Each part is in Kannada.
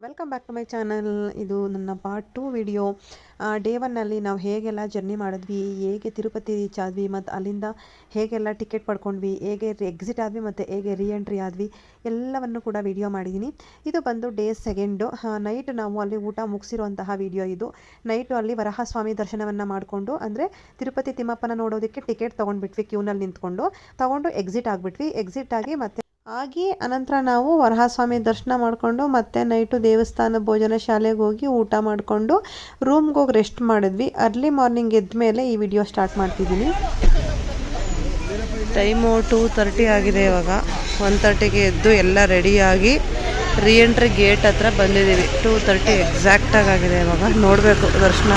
Welcome back to my channel ಇದು ನನ್ನ ಪಾರ್ಟ್ ಟು ವಿಡಿಯೋ ಡೇ ಒನ್ನಲ್ಲಿ ನಾವು ಹೇಗೆಲ್ಲ ಜರ್ನಿ ಮಾಡಿದ್ವಿ, ಹೇಗೆ ತಿರುಪತಿ ರೀಚ್ ಆದ್ವಿ ಮತ್ತು ಅಲ್ಲಿಂದ ಹೇಗೆಲ್ಲ ಟಿಕೆಟ್ ಪಡ್ಕೊಂಡ್ವಿ, ಹೇಗೆ ಎಕ್ಸಿಟ್ ಆದ್ವಿ ಮತ್ತು ಹೇಗೆ ರೀ ಎಂಟ್ರಿ ಆದ್ವಿ, ಎಲ್ಲವನ್ನು ಕೂಡ ವಿಡಿಯೋ ಮಾಡಿದ್ದೀನಿ ಇದು ಬಂದು ಡೇ ಸೆಕೆಂಡು ನೈಟ್ ನಾವು ಅಲ್ಲಿ ಊಟ ಮುಗಿಸಿರುವಂತಹ ವಿಡಿಯೋ ಇದು. ನೈಟು ಅಲ್ಲಿ ವರಹಸ್ವಾಮಿ ದರ್ಶನವನ್ನು ಮಾಡಿಕೊಂಡು, ಅಂದರೆ ತಿರುಪತಿ ತಿಮ್ಮಪ್ಪನ ನೋಡೋದಕ್ಕೆ ಟಿಕೆಟ್ ತೊಗೊಂಡ್ಬಿಟ್ವಿ ಕ್ಯೂನಲ್ಲಿ ನಿಂತ್ಕೊಂಡು. ತೊಗೊಂಡು ಎಕ್ಸಿಟ್ ಆಗಿಬಿಟ್ವಿ. ಎಕ್ಸಿಟ್ ಆಗಿ ಮತ್ತೆ ಆಗಿ ಅನಂತರ ನಾವು ವರಹಸ್ವಾಮಿ ದರ್ಶನ ಮಾಡಿಕೊಂಡು ಮತ್ತೆ ನೈಟು ದೇವಸ್ಥಾನ ಭೋಜನ ಶಾಲೆಗೆ ಹೋಗಿ ಊಟ ಮಾಡಿಕೊಂಡು ರೂಮ್ಗೆ ಹೋಗಿ ರೆಸ್ಟ್ ಮಾಡಿದ್ವಿ. ಅರ್ಲಿ ಮಾರ್ನಿಂಗ್ ಎದ್ದ ಮೇಲೆ ಈ ವಿಡಿಯೋ ಸ್ಟಾರ್ಟ್ ಮಾಡ್ತಿದ್ದೀನಿ. ಟೈಮು ಟೂ ತರ್ಟಿ ಆಗಿದೆ ಇವಾಗ. ಒನ್ ತರ್ಟಿಗೆ ಎದ್ದು ಎಲ್ಲ ರೆಡಿಯಾಗಿ ರೀಎಂಟ್ರಿ ಗೇಟ್ ಹತ್ರ ಬಂದಿದ್ದೀವಿ. ಟೂ ತರ್ಟಿ ಎಕ್ಸಾಕ್ಟಾಗಿ ಆಗಿದೆ ಇವಾಗ. ನೋಡಬೇಕು ದರ್ಶನ.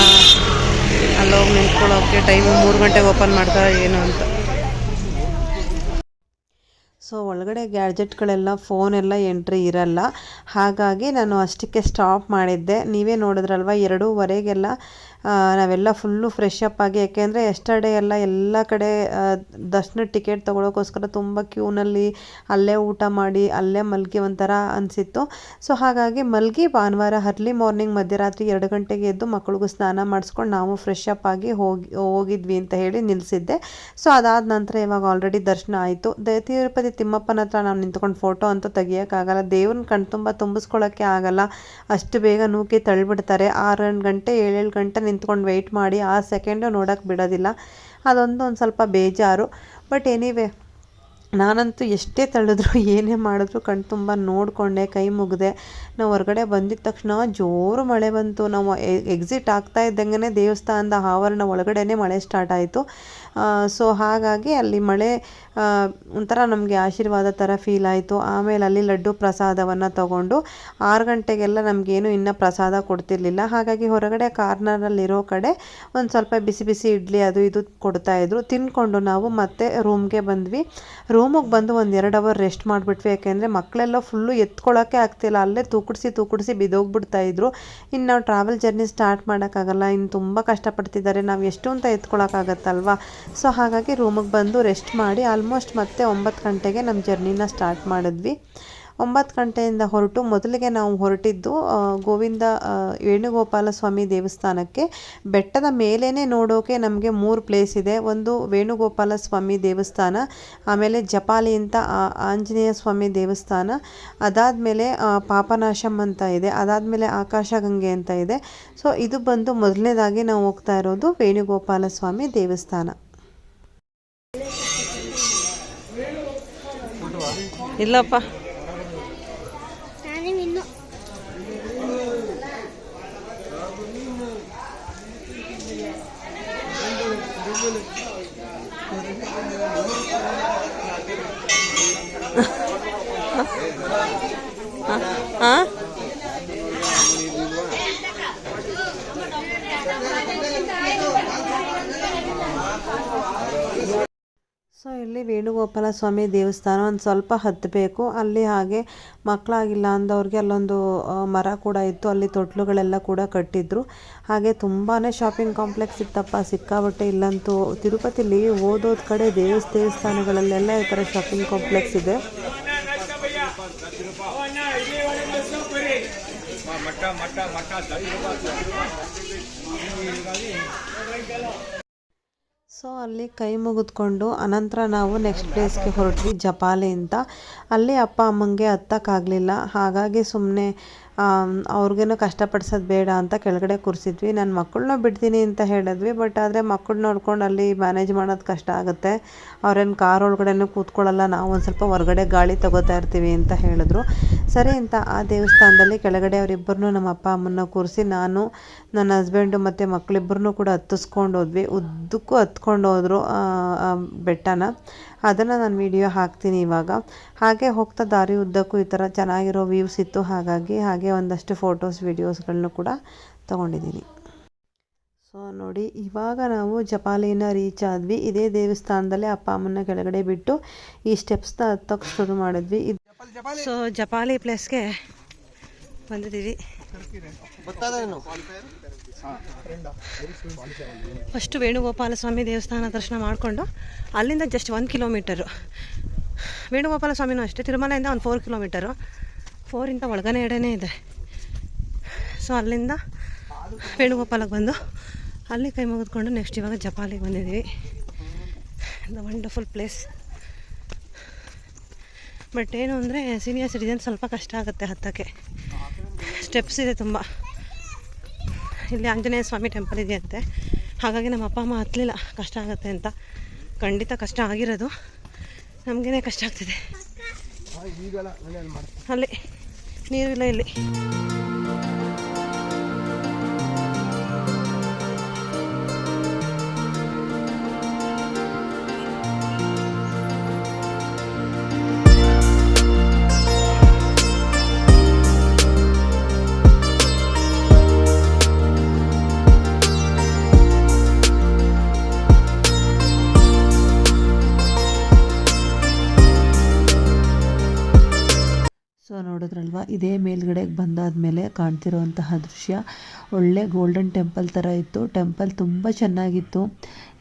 ಅಲ್ಲೋಗಿ ನಿಂತ್ಕೊಳ್ಳೋಕ್ಕೆ ಟೈಮು ಮೂರು ಗಂಟೆಗೆ ಓಪನ್ ಮಾಡ್ತಾರೆ ಏನು ಅಂತ. ಸೊ ಒಳಗಡೆ ಗ್ಯಾಡ್ಜೆಟ್ಗಳೆಲ್ಲ ಫೋನ್ ಎಲ್ಲ ಎಂಟ್ರಿ ಇರಲ್ಲ. ಹಾಗಾಗಿ ನಾನು ಅಷ್ಟಕ್ಕೆ ಸ್ಟಾಪ್ ಮಾಡಿದ್ದೆ. ನೀವೇ ನೋಡಿದ್ರಲ್ವ, ಎರಡೂವರೆಗೆಲ್ಲ ನಾವೆಲ್ಲ ಫುಲ್ಲು ಫ್ರೆಶ್ ಅಪ್ ಆಗಿ, ಯಾಕೆಂದರೆ ಎಸ್ಟರ್ಡೇ ಎಲ್ಲ ಎಲ್ಲ ಕಡೆ ದರ್ಶನ ಟಿಕೆಟ್ ತೊಗೊಳೋಕ್ಕೋಸ್ಕರ ತುಂಬ ಕ್ಯೂನಲ್ಲಿ ಅಲ್ಲೇ ಊಟ ಮಾಡಿ, ಅಲ್ಲೇ ಮಲಗಿ ಒಂಥರ ಅನಿಸಿತ್ತು. ಸೊ ಹಾಗಾಗಿ ಮಲಗಿ ಭಾನುವಾರ ಅರ್ಲಿ ಮಾರ್ನಿಂಗ್ ಮಧ್ಯರಾತ್ರಿ ಎರಡು ಗಂಟೆಗೆ ಎದ್ದು ಮಕ್ಳಿಗೂ ಸ್ನಾನ ಮಾಡಿಸ್ಕೊಂಡು ನಾವು ಫ್ರೆಶ್ ಅಪ್ ಆಗಿ ಹೋಗಿ, ಹೋಗಿದ್ವಿ ಅಂತ ಹೇಳಿ ನಿಲ್ಲಿಸಿದ್ದೆ ಸೊ ಅದಾದ ನಂತರ ಇವಾಗ ಆಲ್ರೆಡಿ ದರ್ಶನ ಆಯಿತು. ದ, ತಿರುಪತಿ ತಿಮ್ಮಪ್ಪನ ಹತ್ರ ನಾವು ನಿಂತ್ಕೊಂಡು ಫೋಟೋ ಅಂತೂ ತೆಗಿಯೋಕ್ಕಾಗಲ್ಲ. ದೇವ್ರನ್ನ ಕಣ್ತುಂಬ ತುಂಬಿಸ್ಕೊಳ್ಳೋಕ್ಕೆ ಆಗಲ್ಲ. ಅಷ್ಟು ಬೇಗ ನೂಕಿ ತಳ್ಳಿಬಿಡ್ತಾರೆ ಆರು ಗಂಟೆ ಏಳೇಳು ಗಂಟೆ ನಿಂತ್ಕೊಂಡು ವೆಯ್ಟ್ ಮಾಡಿ, ಆ ಸೆಕೆಂಡು ನೋಡೋಕ್ಕೆ ಬಿಡೋದಿಲ್ಲ. ಅದೊಂದು ಒಂದು ಸ್ವಲ್ಪ ಬೇಜಾರು. ಬಟ್ ಎನಿವೆ ನಾನಂತೂ ಎಷ್ಟೇ ತಳ್ಳಿದ್ರು, ಏನೇ ಮಾಡಿದ್ರು ಕಣ್ ತುಂಬ ನೋಡಿಕೊಂಡೆ, ಕೈ ಮುಗಿದೆ. ನಾವು ಹೊರಗಡೆ ಬಂದಿದ್ದ ತಕ್ಷಣ ಜೋರು ಮಳೆ ಬಂತು. ನಾವು ಎಕ್ಸಿಟ್ ಆಗ್ತಾ ಇದ್ದಂಗೆ ದೇವಸ್ಥಾನದ ಆವರಣ ಒಳಗಡೆನೇ ಮಳೆ ಸ್ಟಾರ್ಟ್ ಆಯಿತು. ಸೊ ಹಾಗಾಗಿ ಅಲ್ಲಿ ಮಳೆ ಒಂಥರ ನಮಗೆ ಆಶೀರ್ವಾದ ಥರ ಫೀಲ್ ಆಯಿತು. ಆಮೇಲೆ ಅಲ್ಲಿ ಲಡ್ಡು ಪ್ರಸಾದವನ್ನು ತಗೊಂಡು ಆರು ಗಂಟೆಗೆಲ್ಲ ನಮಗೇನು ಇನ್ನೂ ಪ್ರಸಾದ ಕೊಡ್ತಿರ್ಲಿಲ್ಲ. ಹಾಗಾಗಿ ಹೊರಗಡೆ ಕಾರ್ನರಲ್ಲಿರೋ ಕಡೆ ಒಂದು ಸ್ವಲ್ಪ ಬಿಸಿ ಬಿಸಿ ಇಡ್ಲಿ ಅದು ಇದು ಕೊಡ್ತಾಯಿದ್ರು ತಿಂದ್ಕೊಂಡು ನಾವು ಮತ್ತೆ ರೂಮ್ಗೆ ಬಂದ್ವಿ. ರೂಮಿಗೆ ಬಂದು ಒಂದು ಎರಡು ಅವರ್ ರೆಸ್ಟ್ ಮಾಡಿಬಿಟ್ವಿ. ಯಾಕೆಂದರೆ ಮಕ್ಕಳೆಲ್ಲ ಫುಲ್ಲು ಎತ್ಕೊಳ್ಳೋಕ್ಕೆ ಆಗ್ತಿಲ್ಲ. ಅಲ್ಲೇ ತೂಕಡಿಸಿ ತೂಕಡಿಸಿ ಬಿದ್ದೋಗ್ಬಿಡ್ತಾ ಇದ್ರು. ಇನ್ನು ನಾವು ಟ್ರಾವೆಲ್ ಜರ್ನಿ ಸ್ಟಾರ್ಟ್ ಮಾಡೋಕ್ಕಾಗಲ್ಲ. ಇನ್ನು ತುಂಬ ಕಷ್ಟಪಡ್ತಿದ್ದಾರೆ. ನಾವು ಎಷ್ಟು ಅಂತ ಎತ್ಕೊಳ್ಳೋಕ್ಕಾಗತ್ತಲ್ವಾ ಸೊ ಹಾಗಾಗಿ ರೂಮಿಗೆ ಬಂದು ರೆಸ್ಟ್ ಮಾಡಿ ಆಲ್ಮೋಸ್ಟ್ ಮತ್ತೆ ಒಂಬತ್ತು ಗಂಟೆಗೆ ನಮ್ಮ ಜರ್ನಿನ ಸ್ಟಾರ್ಟ್ ಮಾಡಿದ್ವಿ. ಒಂಬತ್ತು ಗಂಟೆಯಿಂದ ಹೊರಟು ಮೊದಲಿಗೆ ನಾವು ಹೊರಟಿದ್ದು ಗೋವಿಂದ ವೇಣುಗೋಪಾಲ ಸ್ವಾಮಿ ದೇವಸ್ಥಾನಕ್ಕೆ. ಬೆಟ್ಟದ ಮೇಲೇ ನೋಡೋಕೆ ನಮಗೆ ಮೂರು ಪ್ಲೇಸ್ ಇದೆ. ಒಂದು ವೇಣುಗೋಪಾಲ ಸ್ವಾಮಿ ದೇವಸ್ಥಾನ, ಆಮೇಲೆ ಜಪಾಲಿ ಅಂತ ಆಂಜನೇಯ ಸ್ವಾಮಿ ದೇವಸ್ಥಾನ. ಅದಾದಮೇಲೆ ಪಾಪನಾಶಂ ಅಂತ ಇದೆ. ಅದಾದಮೇಲೆ ಆಕಾಶಗಂಗೆ ಅಂತ ಇದೆ. ಸೊ ಇದು ಬಂದು ಮೊದಲನೇದಾಗಿ ನಾವು ಹೋಗ್ತಾ ಇರೋದು ವೇಣುಗೋಪಾಲ ಸ್ವಾಮಿ ದೇವಸ್ಥಾನ. ಇಲ್ಲಪ್ಪ ಹಾಂ ಸೊ ವೇಣುಗೋಪಾಲ ಸ್ವಾಮಿ ದೇವಸ್ಥಾನ ಒಂದು ಸ್ವಲ್ಪ ಹತ್ತಬೇಕು. ಅಲ್ಲಿ ಹಾಗೆ ಮಕ್ಕಳಾಗಿಲ್ಲ ಅಂದವ್ರಿಗೆ ಅಲ್ಲೊಂದು ಮರ ಕೂಡ ಇತ್ತು. ಅಲ್ಲಿ ತೊಟ್ಲುಗಳೆಲ್ಲ ಕೂಡ ಕಟ್ಟಿದ್ರು. ಹಾಗೆ ತುಂಬಾ ಶಾಪಿಂಗ್ ಕಾಂಪ್ಲೆಕ್ಸ್ ಇತ್ತಪ್ಪ. ಸಿಕ್ಕಾಬಟ್ಟೆ ಇಲ್ಲಂತೂ ತಿರುಪತಿಲಿ ಓದೋದ್ ಕಡೆ ದೇವಸ್, ದೇವಸ್ಥಾನಗಳಲ್ಲೆಲ್ಲ ಈ ಥರ ಶಾಪಿಂಗ್ ಕಾಂಪ್ಲೆಕ್ಸ್ ಇದೆ. ಸೊ ಅಲ್ಲಿ ಕೈ ಮುಗಿದ್ಕೊಂಡು ಅನಂತರ ನಾವು ನೆಕ್ಸ್ಟ್ ಪ್ಲೇಸ್ಗೆ ಹೊರಟ್ವಿ, ಜಪಾಲಿ ಅಂತ. ಅಲ್ಲಿ ಅಪ್ಪ ಅಮ್ಮಂಗೆ ಹತ್ತಕ್ಕಾಗಲಿಲ್ಲ. ಹಾಗಾಗಿ ಸುಮ್ಮನೆ ಅವ್ರಿಗೇನು ಕಷ್ಟಪಡಿಸೋದು ಬೇಡ ಅಂತ ಕೆಳಗಡೆ ಕೂರಿಸಿದ್ವಿ. ನನ್ನ ಮಕ್ಕಳನ್ನ ಬಿಡ್ತೀನಿ ಅಂತ ಹೇಳಿದ್ವಿ, ಬಟ್ ಆದರೆ ಮಕ್ಕಳು ನೋಡ್ಕೊಂಡು ಅಲ್ಲಿ ಮ್ಯಾನೇಜ್ ಮಾಡೋದು ಕಷ್ಟ ಆಗುತ್ತೆ. ಅವ್ರೇನು ಕಾರ್ ಒಳಗಡೆನೂ ಕೂತ್ಕೊಳ್ಳಲ್ಲ, ನಾವು ಒಂದು ಸ್ವಲ್ಪ ಹೊರಗಡೆ ಗಾಳಿ ತಗೋತಾ ಇರ್ತೀವಿ ಅಂತ ಹೇಳಿದ್ರು. ಸರಿ ಅಂತ ಆ ದೇವಸ್ಥಾನದಲ್ಲಿ ಕೆಳಗಡೆ ಅವರಿಬ್ಬರನ್ನೂ ನಮ್ಮ ಅಪ್ಪ ಅಮ್ಮನ್ನ ಕೂರಿಸಿ ನಾನು, ನನ್ನ ಹಸ್ಬೆಂಡು ಮತ್ತು ಮಕ್ಕಳಿಬ್ಬರನ್ನೂ ಕೂಡ ಹತ್ತಿಸ್ಕೊಂಡು ಹೋದ್ವಿ. ಉದ್ದಕ್ಕೂ ಹತ್ಕೊಂಡು ಹೋದ್ರು ಬೆಟ್ಟನ. ಅದನ್ನು ನಾನು ವಿಡಿಯೋ ಹಾಕ್ತೀನಿ ಇವಾಗ. ಹಾಗೆ ಹೋಗ್ತಾ ದಾರಿ ಉದ್ದಕ್ಕೂ ಈ ಥರ ಚೆನ್ನಾಗಿರೋ ವ್ಯೂಸ್ ಇತ್ತು. ಹಾಗಾಗಿ ಹಾಗೆ ಒಂದಷ್ಟು ಫೋಟೋಸ್ ವಿಡಿಯೋಸ್ಗಳನ್ನು ಕೂಡ ತೊಗೊಂಡಿದ್ದೀನಿ. ಸೊ ನೋಡಿ, ಇವಾಗ ನಾವು ಜಪಾಲಿನ ರೀಚ್ ಆದ್ವಿ. ಇದೇ ದೇವಸ್ಥಾನದಲ್ಲೇ ಅಪ್ಪ ಅಮ್ಮನ ಕೆಳಗಡೆ ಬಿಟ್ಟು ಈ ಸ್ಟೆಪ್ಸ್ನ ಹತ್ತಕ್ಕೆ ಶುರು ಮಾಡಿದ್ವಿ. ಸೊ ಜಪಾಲಿ ಪ್ಲೇಸ್ಗೆ ಬಂದಿದ್ದೀವಿ. ಫಸ್ಟು ವೇಣುಗೋಪಾಲ ಸ್ವಾಮಿ ದೇವಸ್ಥಾನ ದರ್ಶನ ಮಾಡಿಕೊಂಡು ಅಲ್ಲಿಂದ ಜಸ್ಟ್ ಒಂದು ಕಿಲೋಮೀಟರು ವೇಣುಗೋಪಾಲ ಸ್ವಾಮಿನೂ ಅಷ್ಟೇ, ತಿರುಮಲೆಯಿಂದ ಒಂದು ಫೋರ್ ಕಿಲೋಮೀಟರು ಫೋರಿಂದ ಒಳಗನೆ ಎಡೆನೇ ಇದೆ. ಸೊ ಅಲ್ಲಿಂದ ವೇಣುಗೋಪಾಲಕ್ಕೆ ಬಂದು ಅಲ್ಲಿ ಕೈ ಮುಗಿದ್ಕೊಂಡು ನೆಕ್ಸ್ಟ್ ಇವಾಗ ಜಪಾಲಿಗೆ ಬಂದಿದ್ದೀವಿ. ದ ವಂಡರ್ಫುಲ್ ಪ್ಲೇಸ್ ಬಟ್ ಏನು ಅಂದರೆ ಸೀನಿಯರ್ ಸಿಟಿಜನ್ ಸ್ವಲ್ಪ ಕಷ್ಟ ಆಗುತ್ತೆ ಹತ್ತಕ್ಕೆ. ಸ್ಟೆಪ್ಸ್ ಇದೆ ತುಂಬ. ಇಲ್ಲಿ ಆಂಜನೇಯ ಸ್ವಾಮಿ ಟೆಂಪಲ್ ಇದೆಯಂತೆ. ಹಾಗಾಗಿ ನಮ್ಮ ಅಪ್ಪ ಅಮ್ಮ ಹತ್ತಲಿಲ್ಲ ಕಷ್ಟ ಆಗುತ್ತೆ ಅಂತ. ಖಂಡಿತ ಕಷ್ಟ ಆಗಿರೋದು. ನಮಗೇನೆ ಕಷ್ಟ ಆಗ್ತಿದೆ. ಅಲ್ಲಿ ನೀರಿಲ್ಲ ಇಲ್ಲಿ. ಇದೇ ಮೇಲ್ಗಡೆಗೆ ಬಂದಾದಮೇಲೆ ಕಾಣ್ತಿರುವಂತಹ ದೃಶ್ಯ. ಒಳ್ಳೆ ಗೋಲ್ಡನ್ ಟೆಂಪಲ್ ಥರ ಇತ್ತು. ಟೆಂಪಲ್ ತುಂಬ ಚೆನ್ನಾಗಿತ್ತು.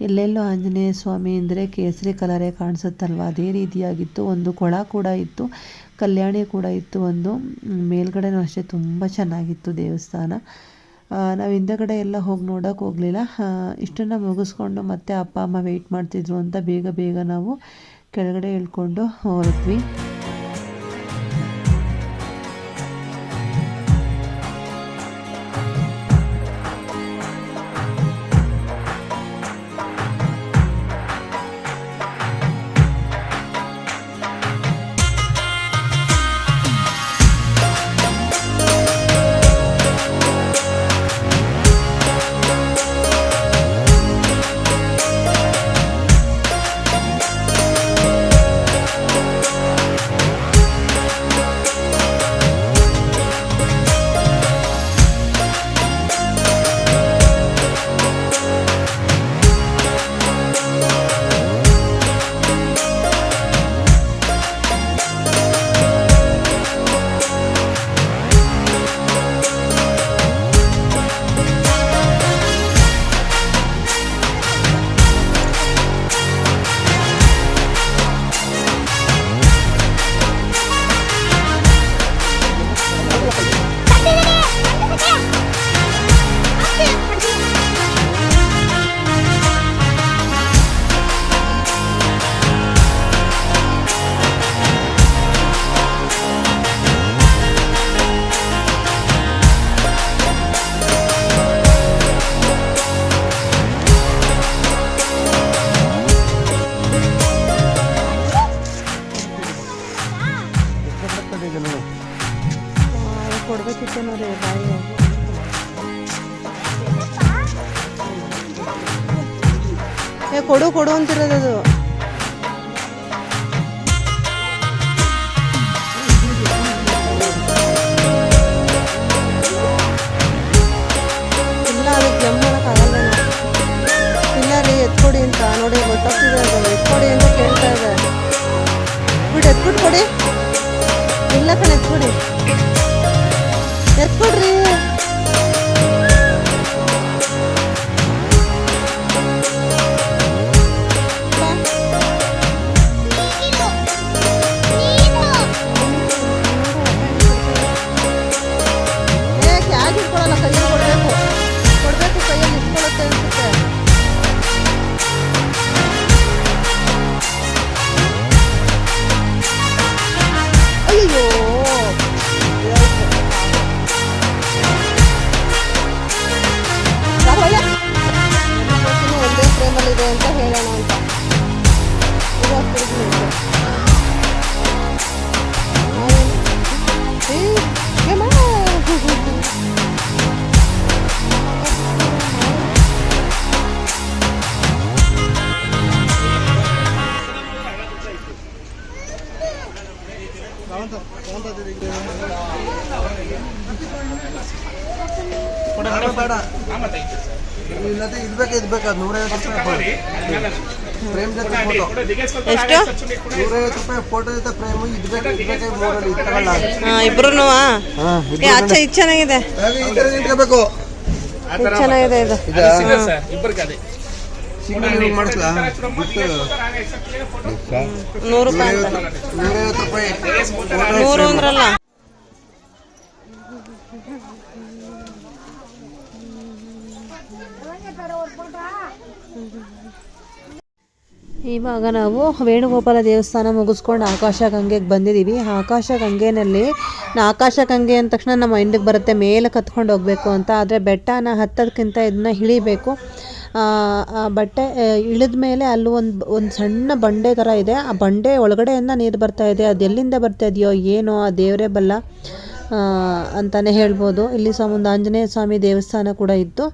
ಎಲ್ಲೆಲ್ಲೋ ಆಂಜನೇಯ ಸ್ವಾಮಿ ಅಂದರೆ ಕೇಸರಿ ಕಲರೇ ಕಾಣಿಸುತ್ತಲ್ವ? ಅದೇ ರೀತಿಯಾಗಿತ್ತು. ಒಂದು ಕೊಳ ಕೂಡ ಇತ್ತು. ಕಲ್ಯಾಣಿ ಕೂಡ ಇತ್ತು ಒಂದು. ಮೇಲ್ಗಡೆನೂ ಅಷ್ಟೇ ತುಂಬ ಚೆನ್ನಾಗಿತ್ತು ದೇವಸ್ಥಾನ. ನಾವು ಹಿಂದಗಡೆ ಎಲ್ಲ ಹೋಗಿ ನೋಡೋಕೆ ಹೋಗಲಿಲ್ಲ. ಇಷ್ಟನ್ನು ಮುಗಿಸ್ಕೊಂಡು ಮತ್ತೆ ಅಪ್ಪ, ಅಮ್ಮ ವೆಯ್ಟ್ ಮಾಡ್ತಿದ್ರು ಅಂತ ಬೇಗ ಬೇಗ ನಾವು ಕೆಳಗಡೆ ಇಳ್ಕೊಂಡು ಹೊರಟ್ವಿ ಕೊಡಿ ಇಲ್ಲ ಕಣ ಎತ್ಕೊಡಿ. ಎತ್ಕೊಡ್ರಿ. ಇದ್ಬೇಕು ನೂರೈವತ್ತು ರೂಪಾಯಿ ಫ್ರೇಮ್ ಜೊತೆ ಫೋಟೋ ಎಷ್ಟು? ನೂರೈವತ್ತು ರೂಪಾಯಿ ಫೋಟೋ ಜೊತೆ ಫ್ರೇಮು ಇದ್ಬೇಕು ಇದ್ಬೇಕೆ ಮೂರಲ್ಲಿ ಇಟ್ಕೊಳ್ಳ ಇಬ್ರು ಹಾ ಏ ಅಚ್ಚ ಇದು ಚೆನ್ನಾಗಿದೆ. ಈ ಥರ ನಿಂತ್ಕೋಬೇಕು. ಇದು ಚೆನ್ನಾಗಿದೆ ಇದು. ಇದಾ ಇಬ್ಬರಿಗೆ ಅದೇ ಸಿಂಗಲ್ ನೀವು ಮಾಡಿಸ್ಲಾ? ನೂರು ರೂಪಾಯಿ ಅಂತ. ನೂರೈವತ್ತು ರೂಪಾಯಿ ನೂರು ಅಂದ್ರಲ್ಲ? ಇವಾಗ ನಾವು ವೇಣುಗೋಪಾಲ ದೇವಸ್ಥಾನ ಮುಗಿಸ್ಕೊಂಡು ಆಕಾಶ ಗಂಗೆಗೆ ಬಂದಿದ್ದೀವಿ. ಆಕಾಶ ಗಂಗೆನಲ್ಲಿ ಆಕಾಶ ಗಂಗೆ ಅಂದ ತಕ್ಷಣ ನಮ್ಮ ಮೈಂಡಿಗೆ ಬರುತ್ತೆ, ಮೇಲೆ ಕತ್ಕೊಂಡು ಹೋಗಬೇಕು ಅಂತ. ಆದರೆ ಬೆಟ್ಟನ ಹತ್ತೋದಕ್ಕಿಂತ ಇದನ್ನ ಇಳಿಬೇಕು. ಬಟ್ಟೆ ಇಳಿದ ಮೇಲೆ ಅಲ್ಲಿ ಒಂದು ಒಂದು ಸಣ್ಣ ಬಂಡೆ ಥರ ಇದೆ. ಆ ಬಂಡೆ ಒಳಗಡೆಯಿಂದ ನೀರು ಬರ್ತಾ ಇದೆ. ಅದು ಎಲ್ಲಿಂದ ಬರ್ತಾ ಇದೆಯೋ ಏನೋ ಆ ದೇವರೇ ಬಲ್ಲ ಅಂತಲೇ ಹೇಳ್ಬೋದು. ಇಲ್ಲಿ ಸಹ ಒಂದು ಆಂಜನೇಯ ಸ್ವಾಮಿ ದೇವಸ್ಥಾನ ಕೂಡ ಇತ್ತು.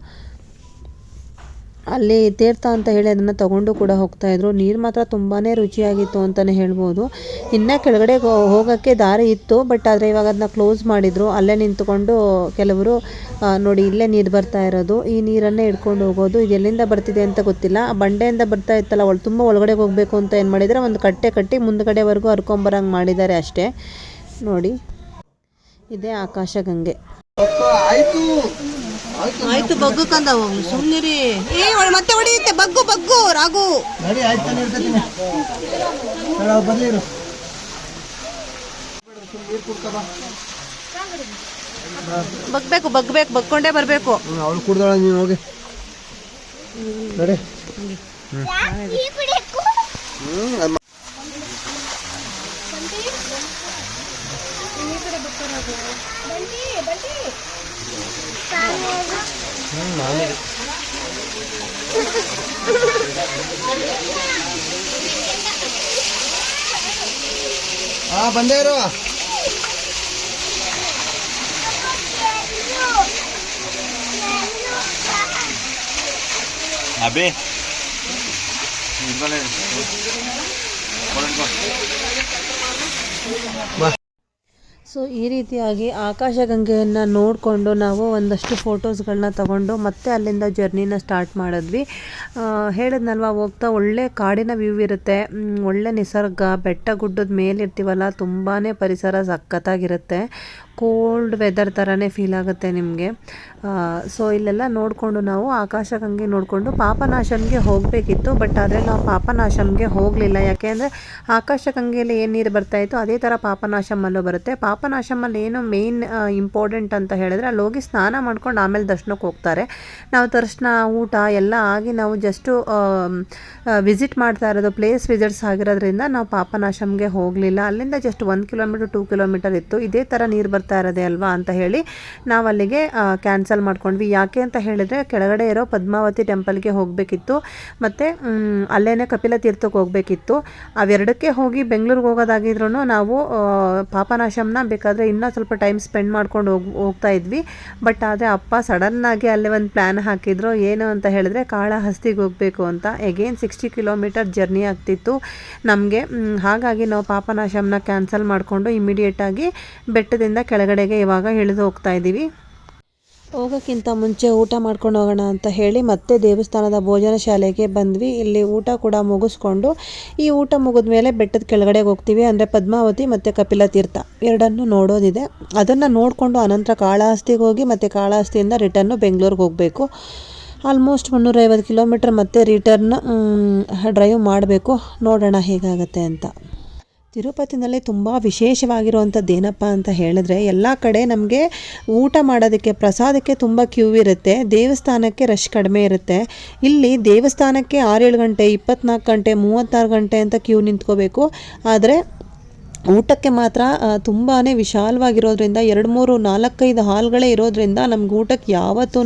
ಅಲ್ಲಿ ತೀರ್ಥ ಅಂತ ಹೇಳಿ ಅದನ್ನು ತಗೊಂಡು ಕೂಡ ಹೋಗ್ತಾ ಇದ್ರು. ನೀರು ಮಾತ್ರ ತುಂಬಾ ರುಚಿಯಾಗಿತ್ತು ಅಂತಲೇ ಹೇಳ್ಬೋದು. ಇನ್ನು ಕೆಳಗಡೆ ಹೋಗೋಕ್ಕೆ ದಾರಿ ಇತ್ತು ಬಟ್ ಆದರೆ ಇವಾಗ ಅದನ್ನ ಕ್ಲೋಸ್ ಮಾಡಿದರು. ಅಲ್ಲೇ ನಿಂತ್ಕೊಂಡು ಕೆಲವರು ನೋಡಿ ಇಲ್ಲೇ ನೀರು ಬರ್ತಾ ಇರೋದು. ಈ ನೀರನ್ನೇ ಹಿಡ್ಕೊಂಡು ಹೋಗೋದು. ಇದು ಎಲ್ಲಿಂದ ಬರ್ತಿದೆ ಅಂತ ಗೊತ್ತಿಲ್ಲ. ಆ ಬಂಡೆಯಿಂದ ಬರ್ತಾ ಇತ್ತಲ್ಲ ಒಳ ತುಂಬ ಒಳಗಡೆ ಹೋಗಬೇಕು ಅಂತ ಏನು ಮಾಡಿದರೆ? ಒಂದು ಕಟ್ಟೆ ಕಟ್ಟಿ ಮುಂದ್ಗಡೆವರೆಗೂ ಹರ್ಕೊಂಬರಂಗೆ ಮಾಡಿದ್ದಾರೆ ಅಷ್ಟೇ. ನೋಡಿ. ಇದೇ ಆಕಾಶ ಗಂಗೆ. ಅಪ್ಪ, ಆಯ್ತು ಬಗ್ಗು ಕಂದ ಹೋಗ್ಲಿ ಸುಮ್ಮನಿರಿ ಏ ಒಳ್- ಮತ್ತೆ ಹೊಡೆಯುತ್ತೆ ಬಗ್ಗು ಬಗ್ಗು ರಾಗು ನಡಿ ಆಯ್ತು ತಾನೇ ಇರ್ತೀನಿ ಬಗ್ಬೇಕು ಬಗ್ಬೇಕು ಬಗ್ಕೊಂಡೇ ಬರಬೇಕು. ಅವಳು ಕುಡ್ದಾಳ ನೀನು ಹೋಗಿ. ನಡಿ. ಹಾ ಬಂದೇ ಇರು ಅಬೇ ಬಾ. ಸೊ ಈ ರೀತಿಯಾಗಿ ಆಕಾಶಗಂಗೆಯನ್ನು ನೋಡಿಕೊಂಡು ನಾವು ಒಂದಷ್ಟು ಫೋಟೋಸ್ಗಳನ್ನ ತಗೊಂಡು ಮತ್ತೆ ಅಲ್ಲಿಂದ ಜರ್ನಿನ ಸ್ಟಾರ್ಟ್ ಮಾಡಿದ್ವಿ. ಹೇಳಿದ್ನಲ್ವ, ಹೋಗ್ತಾ ಒಳ್ಳೆ ಕಾಡಿನ ವ್ಯೂ ಇರುತ್ತೆ. ಒಳ್ಳೆ ನಿಸರ್ಗ, ಬೆಟ್ಟ ಗುಡ್ಡದ ಮೇಲಿರ್ತೀವಲ್ಲ ತುಂಬಾ ಪರಿಸರ ಸಖತ್ತಾಗಿರುತ್ತೆ. ಕೋಲ್ಡ್ ವೆದರ್ ಥರನೇ ಫೀಲ್ ಆಗುತ್ತೆ ನಿಮಗೆ. ಸೊ ಇಲ್ಲೆಲ್ಲ ನೋಡಿಕೊಂಡು ನಾವು ಆಕಾಶಗಂಗೆ ನೋಡಿಕೊಂಡು ಪಾಪನಾಶಮ್ಗೆ ಹೋಗಬೇಕಿತ್ತು ಬಟ್ ಆದರೆ ನಾವು ಪಾಪನಾಶಮ್ಗೆ ಹೋಗಲಿಲ್ಲ. ಯಾಕೆ ಅಂದರೆ ಆಕಾಶ ಗಂಗೆಯಲ್ಲಿ ಏನು ನೀರು ಬರ್ತಾ ಇತ್ತು, ಅದೇ ಥರ ಪಾಪನಾಶಮಲ್ಲೂ ಬರುತ್ತೆ. ಪಾಪನಾಶಮಲ್ಲಿ ಏನು ಮೇಯ್ನ್ ಇಂಪಾರ್ಟೆಂಟ್ ಅಂತ ಹೇಳಿದ್ರೆ ಅಲ್ಲಿ ಹೋಗಿ ಸ್ನಾನ ಮಾಡ್ಕೊಂಡು ಆಮೇಲೆ ದರ್ಶನಕ್ಕೆ ಹೋಗ್ತಾರೆ. ನಾವು ದರ್ಶನ ಊಟ ಎಲ್ಲ ಆಗಿ ನಾವು ಜಸ್ಟು ವಿಸಿಟ್ ಮಾಡ್ತಾ ಇರೋದು ಪ್ಲೇಸ್ ವಿಸಿಟ್ಸ್ ಆಗಿರೋದ್ರಿಂದ ನಾವು ಪಾಪನಾಶಮ್ಗೆ ಹೋಗಲಿಲ್ಲ. ಅಲ್ಲಿಂದ ಜಸ್ಟ್ ಒಂದು ಕಿಲೋಮೀಟರ್ ಟೂ ಕಿಲೋಮೀಟರ್ ಇತ್ತು. ಇದೇ ಥರ ನೀರು ಬರ್ತಾ ಇರೋದೇ ಅಲ್ವಾ ಅಂತ ಹೇಳಿ ನಾವು ಅಲ್ಲಿಗೆ ಕ್ಯಾನ್ಸಲ್ ಮಾಡ್ಕೊಂಡ್ವಿ. ಯಾಕೆ ಅಂತ ಹೇಳಿದರೆ, ಕೆಳಗಡೆ ಇರೋ ಪದ್ಮಾವತಿ ಟೆಂಪಲ್ಗೆ ಹೋಗಬೇಕಿತ್ತು. ಮತ್ತು ಅಲ್ಲೇ ಕಪಿಲ ತೀರ್ಥಕ್ಕೆ ಹೋಗಬೇಕಿತ್ತು. ಅವೆರಡಕ್ಕೆ ಹೋಗಿ ಬೆಂಗಳೂರಿಗೆ ಹೋಗೋದಾಗಿದ್ರೂ ನಾವು ಪಾಪನಾಶಮ್ನ ಬೇಕಾದರೆ ಇನ್ನೂ ಸ್ವಲ್ಪ ಟೈಮ್ ಸ್ಪೆಂಡ್ ಮಾಡ್ಕೊಂಡು ಹೋಗಿ, ಹೋಗ್ತಾ ಇದ್ವಿ. ಬಟ್ ಆದರೆ ಅಪ್ಪ ಸಡನ್ನಾಗಿ ಅಲ್ಲೇ ಒಂದು ಪ್ಲ್ಯಾನ್ ಹಾಕಿದ್ರು. ಏನು ಅಂತ ಹೇಳಿದ್ರೆ, ಕಾಳಹಸ್ತಿಗೆ ಹೋಗಬೇಕು ಅಂತ. ಎಗೇನ್ ಸಿಕ್ಸ್ಟಿ ಕಿಲೋಮೀಟರ್ ಜರ್ನಿ ಆಗ್ತಿತ್ತು. ನಮಗೆ ಹಾಗಾಗಿ ನಾವು ಪಾಪನಾಶಮ್ನ ಕ್ಯಾನ್ಸಲ್ ಮಾಡಿಕೊಂಡು ಇಮಿಡಿಯೇಟಾಗಿ ಬೆಟ್ಟದಿಂದ ಕೆಳಗಡೆಗೆ ಇವಾಗ ಇಳಿದು ಹೋಗ್ತಾ ಇದ್ದೀವಿ. ಹೋಗೋಕ್ಕಿಂತ ಮುಂಚೆ ಊಟ ಮಾಡ್ಕೊಂಡು ಹೋಗೋಣ ಅಂತ ಹೇಳಿ ಮತ್ತೆ ದೇವಸ್ಥಾನದ ಭೋಜನ ಶಾಲೆಗೆ ಬಂದ್ವಿ. ಇಲ್ಲಿ ಊಟ ಕೂಡ ಮುಗಿಸ್ಕೊಂಡು ಈ ಊಟ ಮುಗಿದ ಮೇಲೆ ಬೆಟ್ಟದ ಕೆಳಗಡೆಗೆ ಹೋಗ್ತೀವಿ. ಅಂದರೆ ಪದ್ಮಾವತಿ ಮತ್ತು ಕಪಿಲ ತೀರ್ಥ. ಎರಡನ್ನು ನೋಡೋದಿದೆ. ಅದನ್ನು ನೋಡಿಕೊಂಡು ಅನಂತರ ಕಾಳಹಸ್ತಿಗೆ ಹೋಗಿ ಮತ್ತು ಕಾಳಹಸ್ತಿಯಿಂದ ರಿಟರ್ನು ಬೆಂಗಳೂರಿಗೆ ಹೋಗಬೇಕು. ಆಲ್ಮೋಸ್ಟ್ ಮುನ್ನೂರೈವತ್ತು ಕಿಲೋಮೀಟ್ರ್ ಮತ್ತೆ ರಿಟರ್ನ್ ಡ್ರೈವ್ ಮಾಡಬೇಕು. ನೋಡೋಣ ಹೇಗಾಗತ್ತೆ ಅಂತ. ತಿರುಪತಿನಲ್ಲಿ ತುಂಬ ವಿಶೇಷವಾಗಿರುವಂಥದ್ದು ಏನಪ್ಪ ಅಂತ ಹೇಳಿದ್ರೆ ಎಲ್ಲ ಕಡೆ ನಮಗೆ ಊಟ ಮಾಡೋದಕ್ಕೆ, ಪ್ರಸಾದಕ್ಕೆ ತುಂಬ ಕ್ಯೂ ಇರುತ್ತೆ. ದೇವಸ್ಥಾನಕ್ಕೆ ರಶ್ ಕಡಿಮೆ ಇರುತ್ತೆ. ಇಲ್ಲಿ ದೇವಸ್ಥಾನಕ್ಕೆ ಆರೇಳು ಗಂಟೆ, ಇಪ್ಪತ್ನಾಲ್ಕು ಗಂಟೆ, ಮೂವತ್ತಾರು ಗಂಟೆ ಅಂತ ಕ್ಯೂ ನಿಂತ್ಕೋಬೇಕು. ಆದರೆ ಊಟಕ್ಕೆ ಮಾತ್ರ ತುಂಬಾ ವಿಶಾಲವಾಗಿರೋದ್ರಿಂದ, ಎರಡು ಮೂರು ನಾಲ್ಕೈದು ಹಾಲ್ಗಳೇ ಇರೋದ್ರಿಂದ ನಮ್ಗೆ ಊಟಕ್ಕೆ ಯಾವತ್ತೂ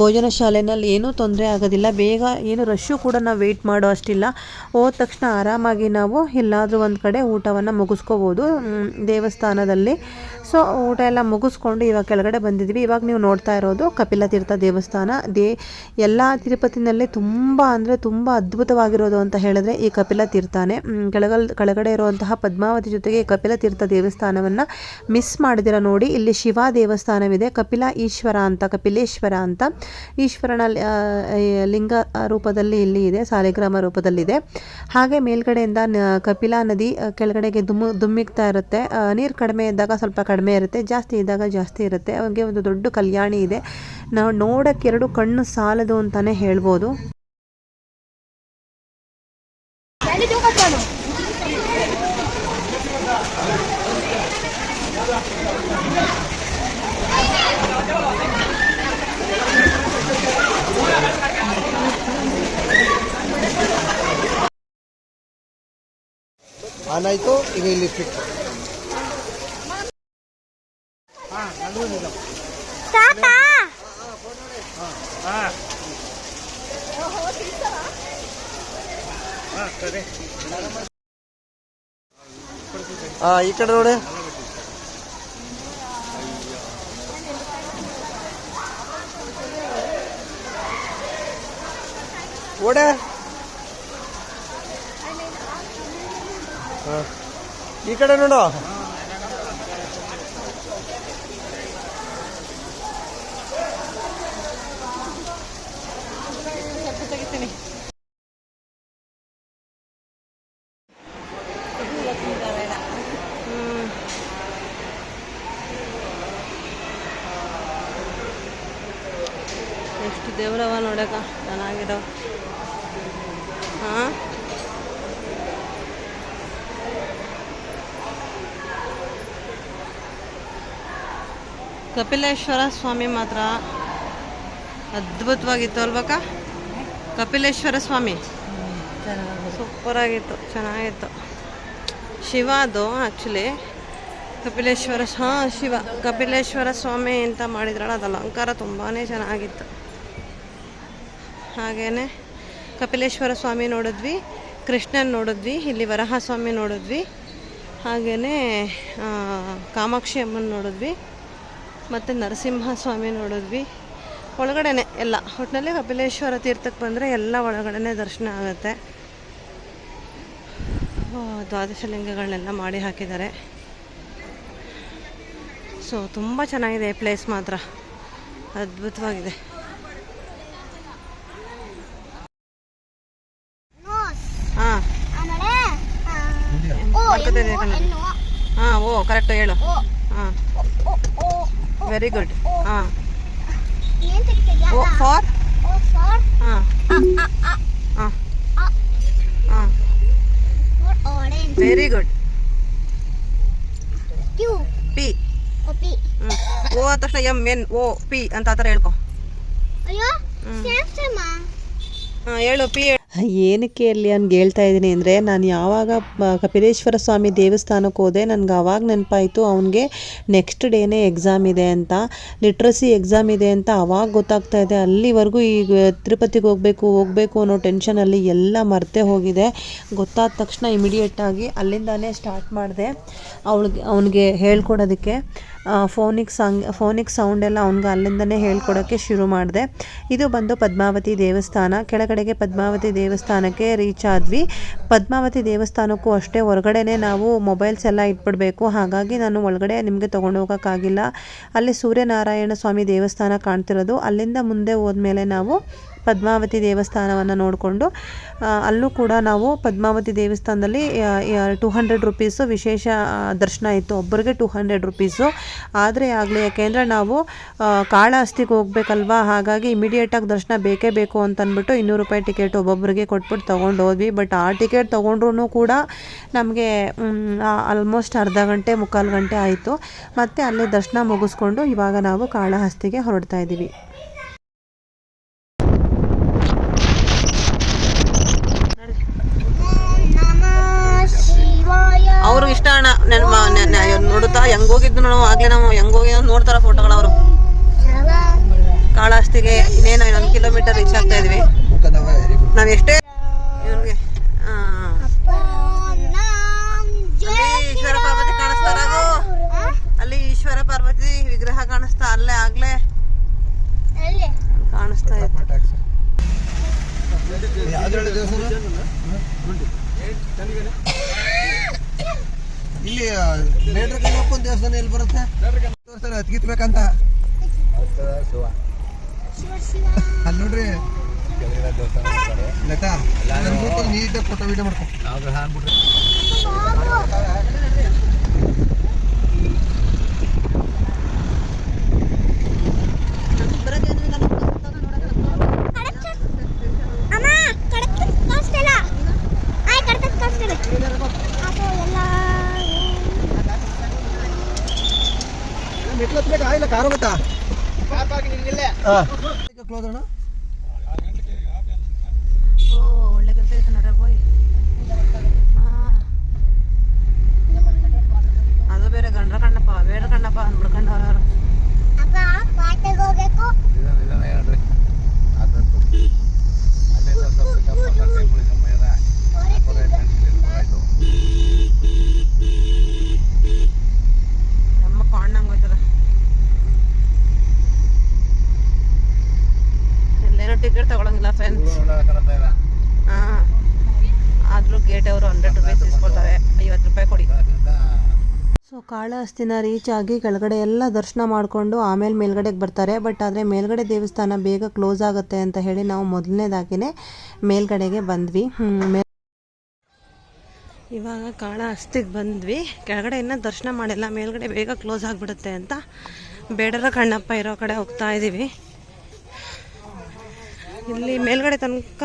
ಭೋಜನ ಶಾಲೆನಲ್ಲಿ ಏನೂ ತೊಂದರೆ ಆಗೋದಿಲ್ಲ. ಬೇಗ ಏನು ರಶ್ಶು ಕೂಡ ನಾವು ವೆಯ್ಟ್ ಮಾಡೋ ಅಷ್ಟಿಲ್ಲ. ಹೋದ ತಕ್ಷಣ ಆರಾಮಾಗಿ ನಾವು ಎಲ್ಲಾದರೂ ಒಂದು ಕಡೆ ಊಟವನ್ನು ಮುಗಿಸ್ಕೋಬೋದು ದೇವಸ್ಥಾನದಲ್ಲಿ. ಸೊ ಊಟ ಎಲ್ಲ ಮುಗಿಸ್ಕೊಂಡು ಇವಾಗ ಕೆಳಗಡೆ ಬಂದಿದ್ವಿ. ಇವಾಗ ನೀವು ನೋಡ್ತಾ ಇರೋದು ಕಪಿಲ ತೀರ್ಥ ದೇವಸ್ಥಾನ. ದೇ, ಎಲ್ಲ ತಿರುಪತಿನಲ್ಲಿ ತುಂಬ ಅಂದರೆ ತುಂಬ ಅದ್ಭುತವಾಗಿರೋದು ಅಂತ ಹೇಳಿದ್ರೆ ಈ ಕಪಿಲ ತೀರ್ಥನೇ. ಕೆಳಗಲ್, ಕೆಳಗಡೆ ಇರುವಂತಹ ಪದ್ಮಾವತಿ ಜೊತೆಗೆ ಕಪಿಲ ತೀರ್ಥ ದೇವಸ್ಥಾನವನ್ನು ಮಿಸ್ ಮಾಡಿದಿರ ನೋಡಿ. ಇಲ್ಲಿ ಶಿವ ದೇವಸ್ಥಾನವಿದೆ. ಕಪಿಲ ಈಶ್ವರ ಅಂತ, ಕಪಿಲೇಶ್ವರ ಅಂತ. ಈಶ್ವರನ ಲಿಂಗ ರೂಪದಲ್ಲಿ ಇಲ್ಲಿ ಇದೆ, ಸಾಲಿಗ್ರಾಮ ರೂಪದಲ್ಲಿದೆ. ಹಾಗೆ ಮೇಲ್ಗಡೆಯಿಂದ ಕಪಿಲಾ ನದಿ ಕೆಳಗಡೆಗೆ ದುಮ್ಮು, ದುಮ್ಮಿಗ್ತಾ ಇರುತ್ತೆ. ನೀರು ಕಡಿಮೆ ಇದ್ದಾಗ ಸ್ವಲ್ಪ ಕಡಿಮೆ ಇರುತ್ತೆ, ಜಾಸ್ತಿ ಇದ್ದಾಗ ಜಾಸ್ತಿ ಇರುತ್ತೆ. ಅವನಿಗೆ ಒಂದು ದೊಡ್ಡ ಕಲ್ಯಾಣಿ ಇದೆ. ನಾವು ನೋಡಕ್ಕೆ ಎರಡು ಕಣ್ಣು ಸಾಲದು ಅಂತಲೇ ಹೇಳ್ಬೋದು. ಆನ್ ಆಯಿತು ಈಗ ಇಲ್ಲಿ ಫಿಟ್ ಹಾಂ ಈ ಕಡೆ ನೋಡಿ ಓಡೆ ಹಾಂ ಈ ಕಡೆ ನೋಡು ಎಷ್ಟು ದೇವ್ರವ ನೋಡಕ ಚೆನ್ನಾಗಿರೋ ಹಾಂ ಕಪಿಲೇಶ್ವರ ಸ್ವಾಮಿ ಮಾತ್ರ ಅದ್ಭುತವಾಗಿತ್ತು ಅಲ್ವಕ್ಕ? ಕಪಿಲೇಶ್ವರ ಸ್ವಾಮಿ. ಸೂಪರ್ ಆಗಿತ್ತು, ಚೆನ್ನಾಗಿತ್ತು. ಶಿವ ಅದು ಆ್ಯಕ್ಚುಲಿ ಕಪಿಲೇಶ್ವರ, ಹಾಂ, ಶಿವ. ಕಪಿಲೇಶ್ವರ ಸ್ವಾಮಿ ಅಂತ ಮಾಡಿದ್ರಲ್ಲ, ಅದು ಅಲಂಕಾರ ತುಂಬಾ ಚೆನ್ನಾಗಿತ್ತು. ಹಾಗೇ ಕಪಿಲೇಶ್ವರ ಸ್ವಾಮಿ ನೋಡಿದ್ವಿ, ಕೃಷ್ಣನ್ ನೋಡಿದ್ವಿ, ಇಲ್ಲಿ ವರಹ ಸ್ವಾಮಿ ನೋಡಿದ್ವಿ ಹಾಗೆಯೇ ಕಾಮಾಕ್ಷಿ ಅಮ್ಮನ ನೋಡಿದ್ವಿ. ಮತ್ತು ನರಸಿಂಹಸ್ವಾಮಿ ನೋಡಿದ್ವಿ. ಒಳಗಡೆನೆ ಎಲ್ಲ ಒಟ್ಟಿನಲ್ಲಿ ಕಪಿಲೇಶ್ವರ ತೀರ್ಥಕ್ಕೆ ಬಂದರೆ ಎಲ್ಲ ಒಳಗಡೆ ದರ್ಶನ ಆಗುತ್ತೆ. ಲಿಂಗಗಳನ್ನೆಲ್ಲ ಮಾಡಿ ಹಾಕಿದ್ದಾರೆ. ಸೊ ತುಂಬ ಚೆನ್ನಾಗಿದೆ ಪ್ಲೇಸ್ ಮಾತ್ರ. ಅದ್ಭುತವಾಗಿದೆ. ಹಾಂ. ಹಾಂ ಓ ಕರೆಕ್ಟ್ ಹೇಳು. ವೆರಿ ಗುಡ್ ಹಾಂ. ಓ ಫಾರ್ ಹಾಂ. ಹಾಂ. ಹಾಂ. ವೆರಿ ಗುಡ್ ಪಿ ಹ್ಞೂ ಓ ಅಂದ ತಕ್ಷಣ ಎಂ ಎನ್ ಓ ಪಿ ಅಂತ ಆ ಥರ ಹೇಳ್ಕೊ. ಹೇಳು ಪಿ ಏನಕ್ಕೆ ಅಲ್ಲಿ ಹಂಗೆ ಹೇಳ್ತಾ ಇದ್ದೀನಿ ಅಂದರೆ, ನಾನು ಯಾವಾಗ ಕಪಿಲೇಶ್ವರ ಸ್ವಾಮಿ ದೇವಸ್ಥಾನಕ್ಕೆ ಹೋದೆ, ನನಗೆ ಆವಾಗ ನೆನಪಾಯಿತು, ಅವನಿಗೆ ನೆಕ್ಸ್ಟ್ ಡೇನೇ ಎಕ್ಸಾಮ್ ಇದೆ ಅಂತ. ಲಿಟ್ರಸಿ ಎಕ್ಸಾಮ್ ಇದೆ ಅಂತ ಆವಾಗ ಗೊತ್ತಾಗ್ತಾ ಇದೆ. ಅಲ್ಲಿವರೆಗೂ ಈಗ ತಿರುಪತಿಗೆ ಹೋಗಬೇಕು ಹೋಗಬೇಕು ಅನ್ನೋ ಟೆನ್ಷನಲ್ಲಿ ಎಲ್ಲ ಮರ್ತೆ ಹೋಗಿದೆ. ಗೊತ್ತಾದ ತಕ್ಷಣ ಇಮಿಡಿಯೇಟಾಗಿ ಅಲ್ಲಿಂದಾನೇ ಸ್ಟಾರ್ಟ್ ಮಾಡಿದೆ. ಅವಳಿಗೆ, ಅವನಿಗೆ ಹೇಳ್ಕೊಡೋದಕ್ಕೆ. ಫೋನಿಕ್ ಸಾಂಗ್, ಫೋನಿಕ್ ಸೌಂಡ್ ಎಲ್ಲ ಅವ್ನಿಗೆ ಅಲ್ಲಿಂದನೇ ಹೇಳ್ಕೊಡೋಕ್ಕೆ ಶುರು ಮಾಡಿದೆ. ಇದು ಬಂದು ಪದ್ಮಾವತಿ ದೇವಸ್ಥಾನ. ಕೆಳಗಡೆಗೆ ಪದ್ಮಾವತಿ ದೇವಸ್ಥಾನಕ್ಕೆ ರೀಚ್ ಆದ್ವಿ. ಪದ್ಮಾವತಿ ದೇವಸ್ಥಾನಕ್ಕೂ ಅಷ್ಟೇ ಹೊರಗಡೆನೆ ನಾವು ಮೊಬೈಲ್ಸ್ ಎಲ್ಲ ಇಟ್ಬಿಡಬೇಕು. ಹಾಗಾಗಿ ನಾನು ಒಳಗಡೆ ನಿಮಗೆ ತೊಗೊಂಡು ಹೋಗೋಕ್ಕಾಗಿಲ್ಲ. ಅಲ್ಲಿ ಸೂರ್ಯನಾರಾಯಣ ಸ್ವಾಮಿ ದೇವಸ್ಥಾನ ಕಾಣ್ತಿರೋದು. ಅಲ್ಲಿಂದ ಮುಂದೆ ಹೋದ್ಮೇಲೆ ನಾವು ಪದ್ಮಾವತಿ ದೇವಸ್ಥಾನವನ್ನು ನೋಡಿಕೊಂಡು ಅಲ್ಲೂ ಕೂಡ ನಾವು ಪದ್ಮಾವತಿ ದೇವಸ್ಥಾನದಲ್ಲಿ ಟೂ ಹಂಡ್ರೆಡ್ ರುಪೀಸು ವಿಶೇಷ ದರ್ಶನ ಇತ್ತು. ಒಬ್ಬರಿಗೆ ಟೂ ಹಂಡ್ರೆಡ್ ರುಪೀಸು ಆದರೆ ಆಗಲಿ ಯಾಕೆಂದರೆ ನಾವು ಕಾಳಹಸ್ತಿಗೆ ಹೋಗ್ಬೇಕಲ್ವಾ? ಹಾಗಾಗಿ ಇಮಿಡಿಯೇಟಾಗಿ ದರ್ಶನ ಬೇಕೇ ಬೇಕು ಅಂತ ಅಂದ್ಬಿಟ್ಟು ಇನ್ನೂರು ರೂಪಾಯಿ ಟಿಕೆಟ್ ಒಬ್ಬೊಬ್ಬರಿಗೆ ಕೊಟ್ಬಿಟ್ಟು ತೊಗೊಂಡು ಹೋದ್ವಿ. ಬಟ್ ಆ ಟಿಕೆಟ್ ತೊಗೊಂಡ್ರೂ ಕೂಡ ನಮಗೆ ಆಲ್ಮೋಸ್ಟ್ ಅರ್ಧ ಗಂಟೆ, ಮುಕ್ಕಾಲು ಗಂಟೆ ಆಯಿತು. ಮತ್ತು ಅಲ್ಲೇ ದರ್ಶನ ಮುಗಿಸ್ಕೊಂಡು ಇವಾಗ ನಾವು ಕಾಳಹಸ್ತಿಗೆ ಹೊರಡ್ತಾ ಇದ್ದೀವಿ ಅವರು ಇಷ್ಟ ಅಣ್ಣ. ನೆನ್ ನೋಡುತ್ತಾ, ಹೆಂಗ್ ಹೋಗಿದ್ದು ನಾವು ಆಗ್ಲೇ ನಾವು ಹೆಂಗ್ ಹೋಗಿ ನೋಡ್ತಾರ ಫೋಟೋಗಳು ಅವರು. ಕಾಳಾಸ್ತಿಗೆ ಇನ್ನೇನು ಇನ್ನೊಂದು ಕಿಲೋಮೀಟರ್ ರೀಚ್ ಆಗ್ತಾ ಇದ್ವಿ. ನಾವ್ ಎಷ್ಟೇ ಹತ್ಗಿತ್ಬೇಕಂತ ಅಲ್ಲಿ ನೋಡ್ರಿ. ಲತಾ ನೀಟಾಗಿ ಫೋಟೋ ವಿಡಿಯೋ ಮಾಡ್ಕೊ. ಮೆಟ್ಲು ಹತ್ಬೇಕಾ ಇಲ್ಲ ಗೊತ್ತಾ ಹಾಂ ಒಳ್ಳೆ ಕೆಲಸ ಐತೆ ಅದು ಬೇರೆ ಗಂಡ್ರ ಕಣ್ಣಪ್ಪ ಬೇಡ ಕಣ್ಣಪ್ಪ ಅಂದ್ಬಿಡ್ಕೊಂಡು ಟಿಕೆಟ್ ತಗೊಳಂಗಿಲ್ಲ ಫ್ರೆಂಡ್ಸ್ ಹಾಂ. ಆದರೂ ಗೇಟ್ ಅವರು ಹಂಡ್ರೆಡ್ ರುಪೀಸ್ ಇಸ್ಕೊಳ್ತಾರೆ. ಐವತ್ತು ರೂಪಾಯಿ ಕೊಡಿ. ಸೊ ಕಾಳಹಸ್ತಿನ ರೀಚ್ ಆಗಿ ಕೆಳಗಡೆ ಎಲ್ಲ ದರ್ಶನ ಮಾಡಿಕೊಂಡು ಆಮೇಲೆ ಮೇಲ್ಗಡೆಗೆ ಬರ್ತಾರೆ. ಬಟ್ ಆದರೆ ಮೇಲ್ಗಡೆ ದೇವಸ್ಥಾನ ಬೇಗ ಕ್ಲೋಸ್ ಆಗುತ್ತೆ ಅಂತ ಹೇಳಿ ನಾವು ಮೊದಲನೇದಾಗಿನೇ ಮೇಲ್ಗಡೆಗೆ ಬಂದ್ವಿ. ಇವಾಗ ಕಾಳಹಸ್ತಿಗೆ ಬಂದ್ವಿ. ಕೆಳಗಡೆ ಇನ್ನೂ ದರ್ಶನ ಮಾಡಿಲ್ಲ. ಮೇಲ್ಗಡೆ ಬೇಗ ಕ್ಲೋಸ್ ಆಗಿಬಿಡುತ್ತೆ ಅಂತ ಬೇಡರ ಕಣ್ಣಪ್ಪ ಇರೋ ಕಡೆ ಹೋಗ್ತಾ ಇದ್ದೀವಿ ಇಲ್ಲಿ ಮೇಲ್ಗಡೆ ತನಕ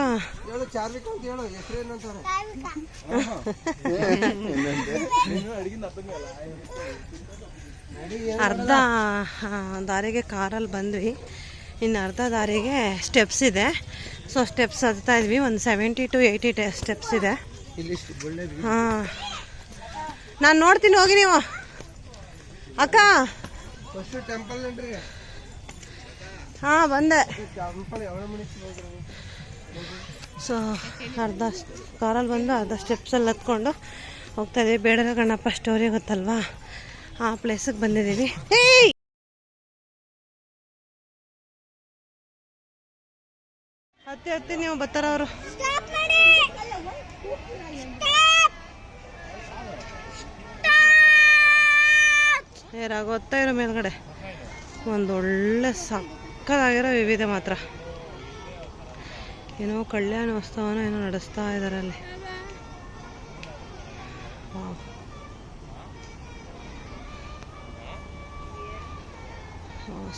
ಅರ್ಧ ದಾರಿಗೆ ಕಾರಲ್ಲಿ ಬಂದ್ವಿ. ಇನ್ನು ಅರ್ಧ ದಾರಿಗೆ ಸ್ಟೆಪ್ಸ್ ಇದೆ. ಸೊ ಸ್ಟೆಪ್ಸ್ ಹತ್ತಾ ಇದ್ವಿ. ಒಂದು ಸೆವೆಂಟಿ ಟು ಏಯ್ಟಿ ಸ್ಟೆಪ್ಸ್ ಇದೆ. ಹಾಂ. ನಾನು ನೋಡ್ತೀನಿ ಹೋಗಿ ನೀವು. ಅಕ್ಕ. ಟೆಂಪಲ್ ಹಾಂ ಬಂದೆ. ಸೊ ಅರ್ಧ ಕಾರಲ್ಲಿ ಬಂದು ಅರ್ಧ ಸ್ಟೆಪ್ಸಲ್ಲಿ ಹತ್ಕೊಂಡು ಹೋಗ್ತಾ ಇದೀವಿ. ಬೇಡರ ಗಣಪ ಸ್ಟೋರಿ ಗೊತ್ತಲ್ವಾ? ಆ ಪ್ಲೇಸಿಗೆ ಬಂದಿದ್ದೀವಿ. ಹತ್ತಿ ಹತ್ತಿ ನೀವು ಬರ್ತಾರವರು ಏರಾಗ ಗೊತ್ತಾ ಇರೋ ಮೇಲ್ಗಡೆ. ಒಂದು ಒಳ್ಳೆ ಸಕ್ಕದಾಗಿರೋ ವಿವಿಧ ಮಾತ್ರ. ಏನೋ ಕಲ್ಯಾಣೋತ್ಸವನ ಏನೋ ನಡೆಸ್ತಾ ಇದ್ದಾರೆ ಅಲ್ಲಿ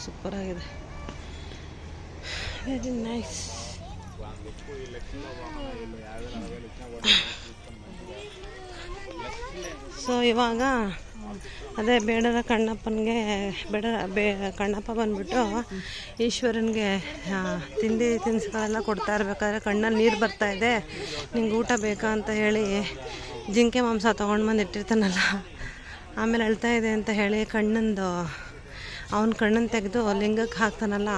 ಸೂಪರ್ ಆಗಿದೆ. ನೈಸ್ ಸೊ, ಇವಾಗ, ಅದೇ ಬೇಡರ ಕಣ್ಣಪ್ಪನಿಗೆ ಬೇಡರ ಬೇ, ಕಣ್ಣಪ್ಪ ಬಂದ್ಬಿಟ್ಟು ಈಶ್ವರನಿಗೆ ತಿಂಡಿ ತಿನಿಸುಗಳೆಲ್ಲ ಕೊಡ್ತಾ ಇರ್ಬೇಕಾದ್ರೆ ಕಣ್ಣಲ್ಲಿ ನೀರು ಬರ್ತಾ ಇದೆ. ನಿಂಗೆ ಊಟ ಬೇಕಾ ಅಂತ ಹೇಳಿ ಜಿಂಕೆ ಮಾಂಸ ತೊಗೊಂಡು ಬಂದು ಇಟ್ಟಿರ್ತಾನಲ್ಲ, ಆಮೇಲೆ ಅಳ್ತಾ ಇದೆ ಅಂತ ಹೇಳಿ ಕಣ್ಣಂದು, ಅವನ ಕಣ್ಣನ್ನು ತೆಗೆದು ಲಿಂಗಕ್ಕೆ ಹಾಕ್ತಾನಲ್ಲ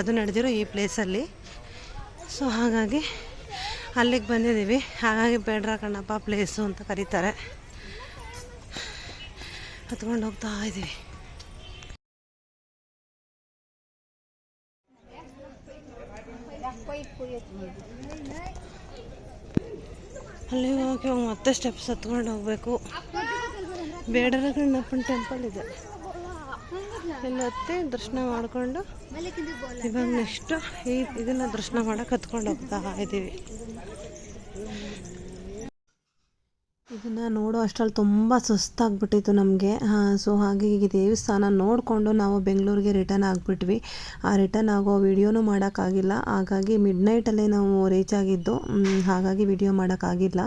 ಅದು ನಡೆದಿರೋ ಈ ಪ್ಲೇಸಲ್ಲಿ ಸೊ, ಹಾಗಾಗಿ ಅಲ್ಲಿಗೆ ಬಂದಿದ್ದೀವಿ. ಹಾಗಾಗಿ ಬೇಡ್ರ ಕಣ್ಣಪ್ಪ ಪ್ಲೇಸು ಅಂತ ಕರೀತಾರೆ. ಹತ್ಕೊಂಡು ಹೋಗ್ತಾ ಇದ್ದೀವಿ. ಅಲ್ಲಿಗೆ ಹೋಗಿ ಮತ್ತೆ ಸ್ಟೆಪ್ಸ್ ಹತ್ಕೊಂಡು ಹೋಗ್ಬೇಕು. ಬೇಡರ ಕಣ್ಣಪ್ಪನ ಟೆಂಪಲ್ ಇದೆ. ಇಲ್ಲಿ ಹತ್ತಿ ದರ್ಶನ ಮಾಡಿಕೊಂಡು ಇವಾಗ ನೆಕ್ಸ್ಟು ಈ ಇದನ್ನು ದರ್ಶನ ಮಾಡಕ್ಕೆ ಹತ್ಕೊಂಡು ಹೋಗ್ತಾ ಇದ್ದೀವಿ ಇದನ್ನು ನೋಡೋ ಅಷ್ಟರಲ್ಲಿ ತುಂಬ ಸುಸ್ತಾಗ್ಬಿಟ್ಟಿತ್ತು ನಮಗೆ. ಸೊ ಹಾಗೆ ಈ ದೇವಸ್ಥಾನ ನೋಡಿಕೊಂಡು ನಾವು ಬೆಂಗಳೂರಿಗೆ ರಿಟರ್ನ್ ಆಗಿಬಿಟ್ವಿ. ಆ ರಿಟರ್ನ್ ಆಗೋ ವಿಡಿಯೋನೂ ಮಾಡೋಕ್ಕಾಗಿಲ್ಲ. ಹಾಗಾಗಿ ಮಿಡ್ ನೈಟಲ್ಲೇ ನಾವು ರೀಚ್ ಆಗಿದ್ದು ಹಾಗಾಗಿ ವಿಡಿಯೋ ಮಾಡೋಕ್ಕಾಗಿಲ್ಲ.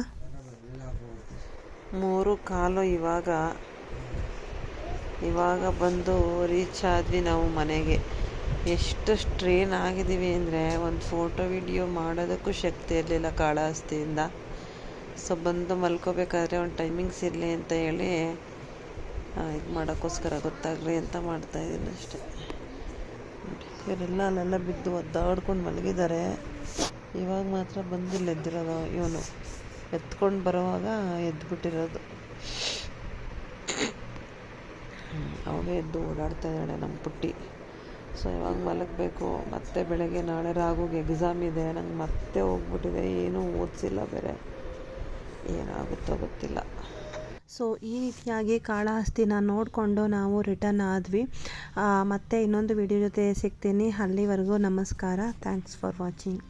ಮೂರು ಕಾಲು ಇವಾಗ ಇವಾಗ ಬಂದು ರೀಚ್ ಆದ್ವಿ ನಾವು ಮನೆಗೆ. ಎಷ್ಟು ಸ್ಟ್ರೇನ್ ಆಗಿದ್ದೀವಿ ಅಂದರೆ ಒಂದು ಫೋಟೋ ವಿಡಿಯೋ ಮಾಡೋದಕ್ಕೂ ಶಕ್ತಿ ಇರಲಿಲ್ಲ ಕಾಳಹಸ್ತಿಯಿಂದ ಸೊ ಬಂದು ಮಲ್ಕೋಬೇಕಾದ್ರೆ ಒಂದು ಟೈಮಿಂಗ್ಸ್ ಇರಲಿ ಅಂತ ಹೇಳಿ ಇದು ಮಾಡೋಕ್ಕೋಸ್ಕರ ಗೊತ್ತಾಗಲಿ ಅಂತ ಮಾಡ್ತಾಯಿದ್ದೀನಿ ಅಷ್ಟೇ. ಇವರೆಲ್ಲ ಅಲ್ಲೆಲ್ಲ ಬಿದ್ದು ಒದ್ದಾಡ್ಕೊಂಡು ಮಲಗಿದ್ದಾರೆ. ಇವಾಗ ಮಾತ್ರ ಬಂದಿಲ್ಲ ಎದ್ದಿರೋದು ಇವನು. ಎತ್ಕೊಂಡು ಬರೋವಾಗ ಎದ್ಬಿಟ್ಟಿರೋದು. ಅವಳು ಎದ್ದು ಓಡಾಡ್ತಾ ಇದ್ದಾಳೆ ನಮ್ಮ ಪುಟ್ಟಿ. ಸೊ ಇವಾಗ ಮಲಗಬೇಕು? ಮತ್ತೆ ಬೆಳಗ್ಗೆ ನಾಳೆ ರಾಗುಗೆ ಎಕ್ಸಾಮ್ ಇದೆ. ನಂಗೆ ಮತ್ತೆ ಹೋಗ್ಬಿಟ್ಟಿದೆ. ಏನೂ ಓದಿಸಿಲ್ಲ ಬೇರೆ. ಏನಾಗುತ್ತೋ ಗೊತ್ತಿಲ್ಲ. ಸೊ ಈ ರೀತಿಯಾಗಿ ಕಾಳಹಸ್ತಿನ ನೋಡಿಕೊಂಡು ನಾವು ರಿಟರ್ನ್ ಆದ್ವಿ. ಮತ್ತೆ ಇನ್ನೊಂದು ವಿಡಿಯೋ ಜೊತೆ ಸಿಗ್ತೀನಿ. ಅಲ್ಲಿವರೆಗೂ ನಮಸ್ಕಾರ. Thanks for watching